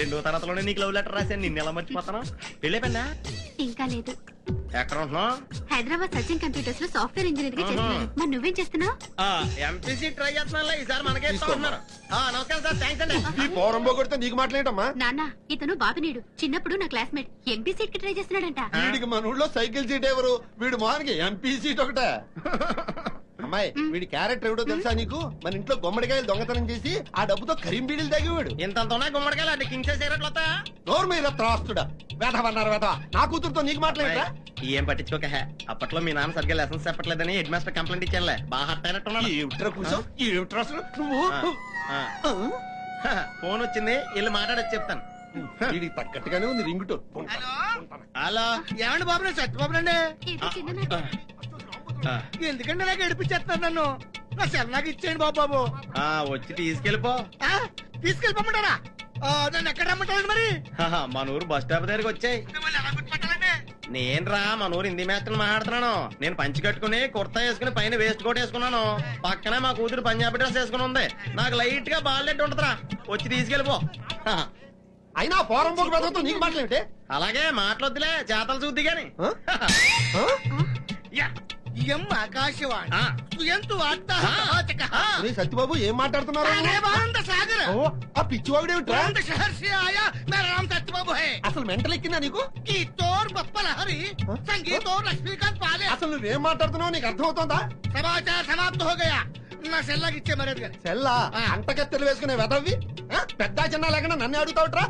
రెండో తరగతిలోనే నీకు లవ్ లెటర్ రాశాను. నిన్ను ఎలా మర్చిపోతాను? వెళ్ళేపన్నా ఇంకా లేదు. ఎక్కడ ఉంటున్నావు? హైదరాబాద్ సచిన్ కంప్యూటర్స్లో సాఫ్ట్వేర్ ఇంజనీర్గా చేస్తున్నాను. మరి నువ్వేం చేస్తున్నావు? ఎంపీసీ ట్రై చేస్తున్నా ఈసారి మనకే ఇస్తున్నారు నమస్కారం సార్. థ్యాంక్స్ అండి. ఈ పోరం పోగొడితే నీకు మాట్లాడటమ్మా? నాన్న ఇతను చిన్నప్పుడు నా క్లాస్మేట్. ఎంపీ సీట్కి ట్రై చేస్తున్నాడంట. వీడికి మన ఊళ్ళో సైకిల్ సీట్ ఎవరు? వీడు మోహన్కి ఎంపీ సీట్ ఒకటే. అమ్మాయి వీడి క్యారెక్టర్ ఎవడో తెలుసా నీకు? మన ఇంట్లో గుమ్మడికాయలు దొంగతనం చేసి ఆ డబ్బుతో కరీం బీడీలు తాగేవాడు ఇంతంతోనే గుమ్మడికాయలు అంటే కింగ్ చేసేటట్లు వస్తా నోరు మీద త్రాస్తుడా. వేధవన్నారు వేధవ. నా కూతురుతో నీకు మాట్లాడరా ఏం పట్టించుకోక. హే. అప్పట్లో మీ నాన్న సరిగ్గా లెసన్స్ చెప్పట్లేదని హెడ్ మాస్టర్ కంప్లైంట్ ఇచ్చానులే. బాగా హర్ట్ అయినట్టున్నాడు ఏమిట్రా కూర్చో. ఏమిట్రా అసలు నువ్వు? ఫోన్ వచ్చింది. వెళ్ళి మాట్లాడచ్చు చెప్తాను. వీడికి తగ్గట్టుగానే ఉంది రింగ్ టోన్ హలో? ఏమండి బాబు సత్యబాబు అండి ఎందుకంటే నాకు ఏడిపించేస్తున్నారు నన్ను? నా సెల్ నాకు ఇచ్చేయండి బాబు బాబు. ఆ, వచ్చి తీసుకెళ్ళిపో. ఆ, తీసుకెళ్ళిపోమంటారా? ఆ, నన్ను ఎక్కడ రమ్మంటారండి మరి? హహ, మన ఊరు బస్ స్టాప్ దగ్గరికి వచ్చాయి. మిమ్మల్ని ఎలా గుర్తుపట్టాలండి? నేను రా మన ఊరు హిందీ మాస్టర్ మాట్లాడుతున్నాను. నేను పంచి కట్టుకుని కుర్తా వేసుకుని పైన వేస్ట్ కోట్ వేసుకున్నాను. పక్కనే మా కూతురు పంజాబీ డ్రెస్ వేసుకుని ఉంది. నాకు లైట్గా బాల్లెట్ ఉంటదిరా. వచ్చి తీసుకెళ్ళిపో. హహ, అయినా పోరం పోగు వేధవతో నీకు మాట్లాడితే అలాగే మాటలొద్దులే చేతలు చూద్ది గాని. యా, ఎం ఆకాశవాణి ఆ. సుయంతు వార్త నీ సత్యబాబు ఏం మాట్లాడుతున్నారు ఆనంద సాగర్ ఓ, ఆ పిచ్చివాగుడేమిట్రా तुरंत शहर से आया मेरा नाम सत्यबाबू है అసలు మెంటల్ ఎక్కిందా నీకు की तोर बप्पल हरी संगीत और लक्ष्मीकांत पाले అసలు నువ్వేం మాట్లాడుతున్నావు నీకు అర్థమవుతోందా समाचार समाप्त हो गया నా సెల్లాకి ఇచ్చే మర్యాద గాని సెల్లా అంటకెత్తలు వేసుకునే వెదవి పెద్ద చిన్న లేకుండా నన్ను అడుగుతావుట్రా?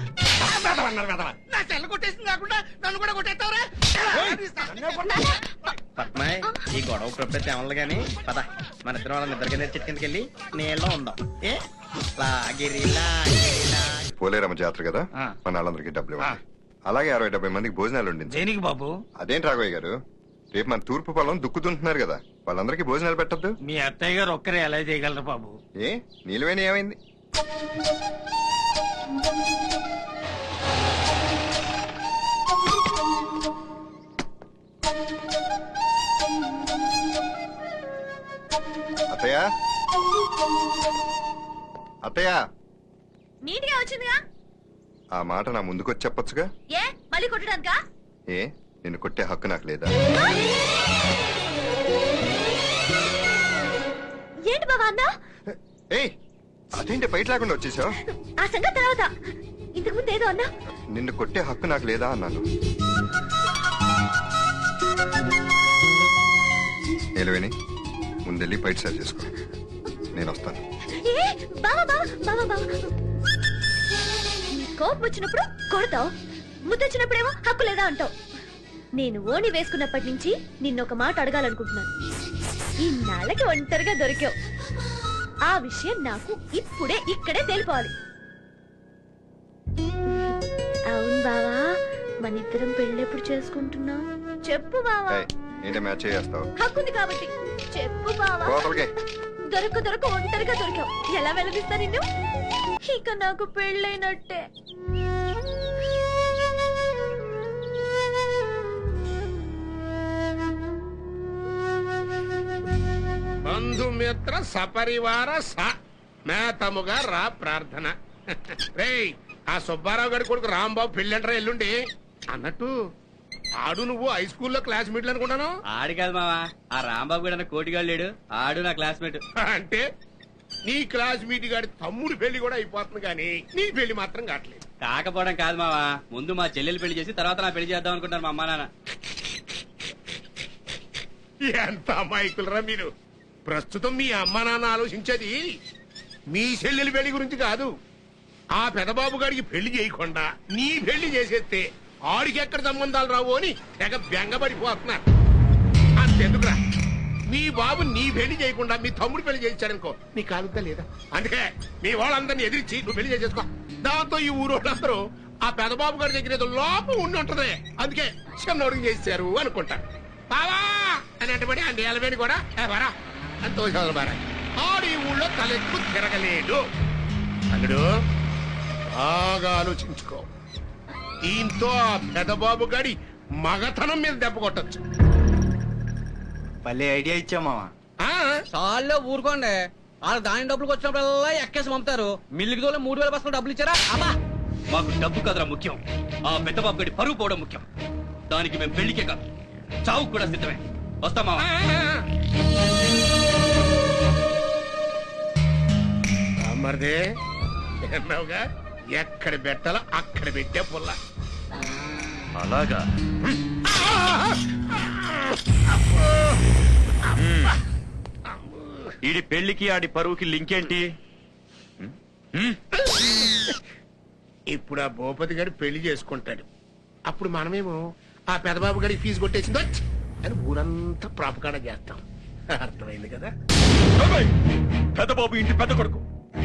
వెదవన్నారు వెదవ నా సెల్ల కొట్టేసింది కాకుండా నన్ను కూడా కొట్టేస్తావురా? పద్మాయ్ ఈ గొడవ ఇప్పుడు తెమలదు గాని పద. మన ఇద్దరం వాళ్ళ నిద్ర కింద చెట్టు కిందకి వెళ్ళి నీళ్ళలో ఉందాం. ఏ? లాగిరి లాగిరి లాగిరి. పోలేరమ్మ జాతర కదా? మన వాళ్ళందరికీ డబ్బులు అలాగే అరవై డెబ్బై మందికి భోజనాలు ఉండింది దేనికి బాబు? అదేంటి రాఘవయ్య గారు? రేపు మన తూర్పు పొలం దుక్కుతుంటున్నారు కదా. వాళ్ళందరికీ భోజనాలు పెట్టద్దు. మీ అత్తయ్య గారు ఒక్కరే ఎలా చేయగలరు బాబు? ఏ నీలువేణి ఏమైంది? అత్తయ్య? అత్తయ్య? నీట్గా వచ్చిందిగా? ఆ మాట నా ముందుకొచ్చి చెప్పొచ్చుగా? ఏ మళ్ళీ కొట్టడానికా? ఏ నిన్ను కొట్టే హక్కు నాకు లేదా? అన్నా ఏయ్ అదేంటి బయట లేకుండా వచ్చేసావు? ఆ సంగతి తర్వాత. ఇంతకు ముందు ఏదో అన్నా? నిన్ను కొట్టే హక్కు నాకు లేదా అన్నాను. నిలవేని ముందెళ్ళి బయట సరి చేసుకో. నేను వస్తాను. ఏ బావా బావా బావా బావా. నీ కోపం వచ్చినప్పుడు కొడతావు. ముద్దొచ్చినప్పుడేమో హక్కు లేదా అంటావు. నేను ఓణి వేసుకున్నప్పటి నుంచి నిన్నొక మాట అడగాలనుకుంటున్నాను. ఇన్నాళ్ళకి ఒంటరిగా దొరికావు. ఆ విషయం నాకు ఇప్పుడే ఇక్కడే తెలిపాలి. అవును బావా మన ఇద్దరం పెళ్ళెప్పుడు చేసుకుంటున్నాం? చెప్పు బావా. ఏయ్, ఏంటి మ్యాచ్ చేస్తావు హక్కుంది కాబట్టి. చెప్పు బావా. కోతలకే దొరక దొరక ఒంటరిగా దొరికావు. ఎలా వెలగిస్తా నిన్ను? ఇక నాకు పెళ్ళైనట్టే. బంధుమిత్ర సపరివార స. మేతముగా రా ప్రార్థన. రేయ్ ఆ సుబ్బారావు గారి కొడుకు రాంబాబు పెళ్ళంటారా ఎల్లుండి? అన్నట్టు ఆడు నువ్వు హై స్కూల్లో క్లాస్మేట్లు అనుకుంటాను? ఆడి కాదు మావా ఆ రాంబాబు కూడా కోటిగాడు లేడు? ఆడు నా క్లాస్మేట్ అంటే నీ క్లాస్మేట్ గారి తమ్ముడు పెళ్ళి కూడా అయిపోతుంది కానీ నీ పెళ్ళి మాత్రం కావట్లేదు కాకపోవడం కాదు మావా ముందు మా చెల్లెలు పెళ్ళి చేసి తర్వాత నా పెళ్ళి చేద్దాం అనుకుంటారు మా అమ్మా నాన్న. ఎంత అమాయకులరా మీరు? ప్రస్తుతం మీ అమ్మ నాన్న ఆలోచించేది మీ చెల్లెలి పెళ్ళి గురించి కాదు. ఆ పెదబాబు గారికి పెళ్ళి చేయకుండా నీ పెళ్ళి చేసేస్తే ఆడికి ఎక్కడ సంబంధాలు రావు అని తెగ బెంగపడిపోతున్నారు. అంతెందుకురా? మీ బాబు నీ పెళ్ళి చేయకుండా మీ తమ్ముడు పెళ్ళి చేయించాడనుకో నీ కాలుద్దా లేదా? అందుకే మీ వాళ్ళందరినీ ఎదిరించి నువ్వు పెళ్ళి చేసేసుకో. దాంతో ఈ ఊరోళ్ళందరూ ఆ పెదబాబు గారి దగ్గర ఏదో లోపం ఉండి ఉంటది. అందుకే చిన్నోడికి చేశారు అనుకుంటారు బావా! అని అంటే ఆ నేలవేణి కూడా "ఏ, అని ఆడు ఈ ఊళ్ళో తలెత్తు తిరగలేడు. అల్లుడు బాగా ఆలోచించుకో. దీంతో ఆ పెదబాబు గడి మగతనం మీద దెబ్బ కొట్టచ్చు. భలే ఐడియా ఇచ్చా మావా చాలే ఊరుకోండి. వాళ్ళు దాని డబ్బులకు వచ్చినప్పుడల్లా ఎక్కేసి పంపుతారు. మిల్లుకి దూరం మూడు వేల బస్సులు డబ్బులు ఇచ్చారా? అమ్మా మాకు డబ్బు కదరా ముఖ్యం. ఆ పెద్ద బాబు గడి పరువు పోవడం ముఖ్యం. దానికి మేము పెళ్ళికే కాదు. చావు కూడా సిద్ధమే. వస్తామా మరిదే. విన్నావుగా ఎక్కడ పెట్టాలో అక్కడ పెట్టే పుల్ల. అలాగా. ఈడి పెళ్ళికి ఆడి పరువుకి లింక్ ఏంటి ఇప్పుడు ఆ భూపతి గారు పెళ్ళి చేసుకుంటాడు. అప్పుడు మనమేమో ఆ పెదబాబు గారికి ఫీజు కొట్టేసిందో అని ఊరంతా ప్రాపకాండ చేస్తాం. అర్థమైంది కదా? పెద్దబాబు ఇంటి పెద్ద కొడుకు.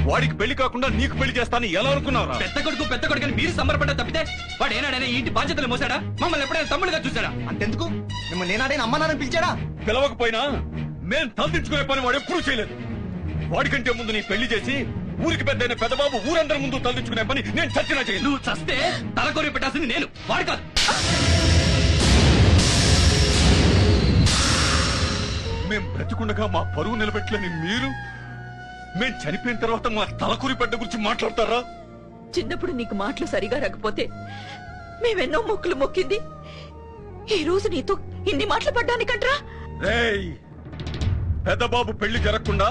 వాడికి పెళ్ళి కాకుండా నీకు పెళ్ళి చేస్తాను ఎలా అనుకున్నారా పెద్ద కొడుకు పెద్ద కొడుకు అని మీరు సంబరపడ్డా తప్పితే వాడు ఏనాడైనా ఇంటి బాధ్యతలు మోసాడా? మమ్మల్ని ఎప్పుడైనా తమ్ముడుగా చూసాడా అంతెందుకు? మిమ్మల్ని ఏనాడైనా అమ్మానని పిలిచాడా? పిలవకపోయినా మేం తలదించుకునే పని వాడు ఎప్పుడూ చేయలేదు. వాడికంటే ముందు నీ పెళ్ళి చేసి ఊరికి పెద్ద పెద్దబాబు ఊరందరి ముందు తలదించుకునే పని నేను చచ్చినా చేయను నువ్వు చస్తే తలకొరి పెట్టాల్సింది నేను వాడు కాదు. మేం బ్రతికుండగా మా పరువు నిలబెట్టలేని మీరు మేం చనిపోయిన తర్వాత మా తలకొరి పెద్ద గురించి మాట్లాడతారా? చిన్నప్పుడు నీకు మాటలు సరిగా రాకపోతే మేమెన్నో మొక్కులు మొక్కింది. ఈ రోజు నీతో ఇన్ని మాటలు పడ్డానికంట్రా రేయ్ పెద్దబాబు పెళ్ళి జరగకుండా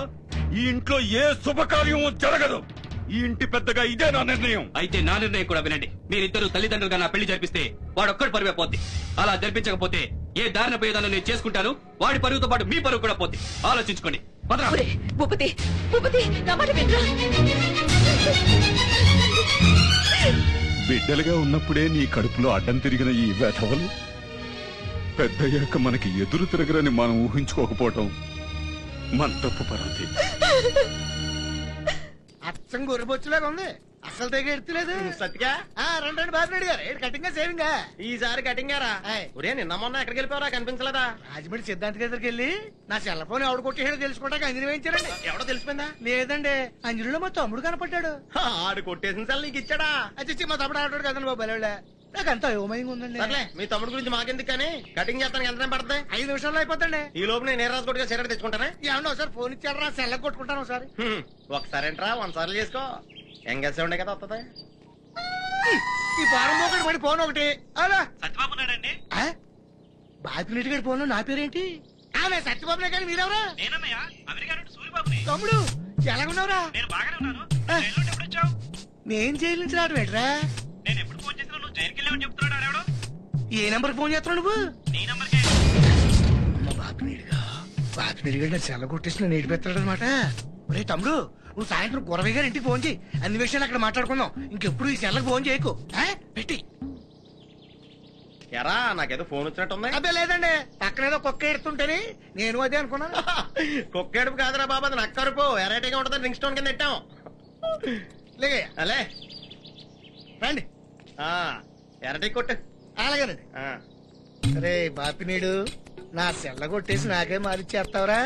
ఈ ఇంట్లో ఏ శుభకార్యం జరగదు. ఈ ఇంటి పెద్దగా ఇదే నా నిర్ణయం. అయితే నా నిర్ణయం కూడా వినండి. మీరిద్దరు తల్లిదండ్రులుగా నా పెళ్ళి జరిపిస్తే వాడు ఒక్కడి పరువే పోద్ది. అలా జరిపించకపోతే ఏ దారిన పోయేదాన్ని నేను చేసుకుంటాను? వాడి పరుగుతో పాటు మీ పరువు కూడా పోద్ది. ఆలోచించుకోండి. పదరా. ఒరే, భూపతి భూపతి నా మాట వినరా? బిడ్డలుగా ఉన్నప్పుడే నీ కడుపులో అడ్డం తిరిగిన ఈ వెధవలు పెద్దయ్యాక మనకి ఎదురు తిరగరని మనం ఊహించుకోకపోవటం మన తప్పు పరాది అచ్చం గొర్రెబొచ్చులాగా ఉంది. అసలు తెగ ఎడతలేదు సత్తిగా రెండు రెండు బాబు గారు. ఏడు కటింగ్ సేవింగ్ ఈసారి కటింగ్ ఏయ్. ఒరే నిన్న మొన్న ఎక్కడికి వెళ్ళిపోయారా కనిపించలేదా? రాజమండ్రి సిద్ధాంత్ దగ్గరికి వెళ్ళి నా సెల్ ఫోన్ ఎవడు కొట్టేసాడో తెలుసుకోవడానికి అంజని వేయించారండి ఎవడో తెలిసిపోయిందా? లేదండి అంజలిలో మా తమ్ముడు కనపడ్డాడు. ఆడు కొట్టేసిన సార్ నీకు ఇచ్చాడా? అచ్చి మా తమ్ముడు ఆడాడు కదండి బాబు బలవాళ్ళ నాకు అంత అయోమయంగా ఉందండి. సర్లే మీ తమ్ముడు గురించి మాకెందుకు కానీ? కటింగ్ చేస్తానికి ఎంత టైం పడుతుంది? ఐదు నిమిషాల్లో అయిపోతండి ఈ లోపు నేను ఏ రాజు కొట్టుగా సిగరెట్ తెచ్చుకుంటానే? ఏమన్నా ఒకసారి ఫోన్ ఇచ్చాడు రా సెల్ల కొట్టుకుంటాను ఒకసారి. ఒకసారి ఏంట్రా? వంద సార్లు చేసుకో. ఎంగేసే ఉండే కదా వస్తుంది ఈ ఫారం ఒకటి పడి ఫోన్ ఒకటి. అలా. సత్యబాబు నాడండి బాపినెట్టి గడి ఫోన్ నా పేరేంటి? ఆమె సత్యబాబునే కానీ మీరెవరా? నేనన్నయ్య అమెరికా నుండి సూర్యబాబుని. తమ్ముడు ఎలాగున్నావురా? నేను బాగానే ఉన్నాను. జైలు నుండి ఎప్పుడు వచ్చావు నేను జైలు నుంచి రావడం ఏంట్రా? నేను ఎప్పుడు ఫోన్ చేసినా నువ్వు జైలుకి వెళ్ళావని చెప్తున్నాడు ఆడెవడో ఏ నెంబర్ ఫోన్ చేస్తున్నావు నువ్వు? నీ అమ్మ బాపినీడిగా బాపినీడిగా నేను సెల్ల కొట్టేసి నేను ఏడిపెత్తాడు అనమాట ఒరే తమ్ముడు నువ్వు సాయంత్రం గురవయ్య గారి ఇంటికి ఫోన్ చేయి. అన్ని విషయాలు అక్కడ మాట్లాడుకుందాం. ఇంకెప్పుడు ఈ సెల్లకు ఫోన్ చేయకు. ఆ? పెట్టి. ఎరా నాకేదో ఫోన్ వచ్చినట్టుంది. అబ్బే లేదండి. పక్కనేదో కుక్క ఎడుతుంటేని నేను అదే అనుకున్నాను. కుక్కేడుపు కాదురా బాబా అది నక్కరుపు ఎరైటీగా ఉంటుంది రింగ్ స్టోన్ కింద పెట్టాం. లేగయ్య. అలే. రండి. ఆ, ఎరటి కొట్టు. అలాగేనండి. ఆ, రే బాపినీడు. నా సెల్ల కొట్టేసి నాకే మారిచ్చేస్తావురా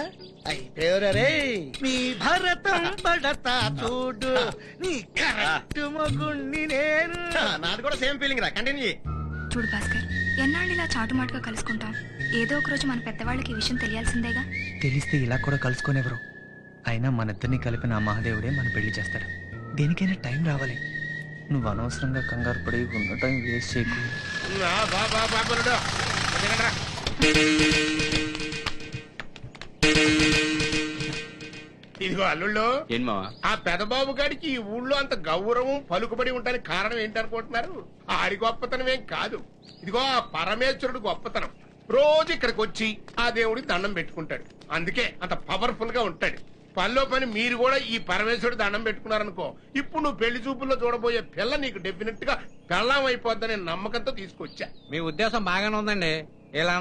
రే నీ భరతం పడతా చూడు నీ కరెక్ట్ మొగుణ్ణి నేను నాది కూడా సేమ్ ఫీలింగ్ రా కంటిన్యూ చూడు భాస్కర్ ఎన్నాళ్ళు ఇలా చాటుమాటుగా కలుసుకుంటాం ఏదో ఒక రోజు మన పెద్దవాళ్ళకి ఈ విషయం తెలియాల్సిందేగా తెలిస్తే ఇలా కూడా కలుసుకోనెవరు అయినా మన ఇద్దరిని కలిపిన ఆ మహాదేవుడే మన పెళ్ళి చేస్తాడు దేనికైనా టైం రావాలి నువ్వు అనవసరంగా కంగారు పడి ఉన్న టైం వేస్ట్ చేయకు ఇదిగో అల్లుళ్ళు. ఏం మావా? ఆ పెదబాబు గారికి ఈ ఊళ్ళో అంత గౌరవం పలుకుబడి ఉండడానికి కారణం ఏంటనుకుంటున్నారు? ఆడి గొప్పతనం ఏం కాదు. ఇదిగో ఆ పరమేశ్వరుడు గొప్పతనం. రోజు ఇక్కడికి వచ్చి ఆ దేవుడికి దండం పెట్టుకుంటాడు. అందుకే అంత పవర్ఫుల్గా ఉంటాడు. పనిలో పని మీరు కూడా ఈ పరమేశ్వరుడు దండం పెట్టుకున్నారనుకో ఇప్పుడు నువ్వు పెళ్ళి చూపుల్లో చూడబోయే పిల్ల నీకు డెఫినెట్గా పెళ్ళం అయిపోద్దనే నమ్మకంతో తీసుకొచ్చా. మీ ఉద్దేశం బాగానే ఉందండి. ఇలా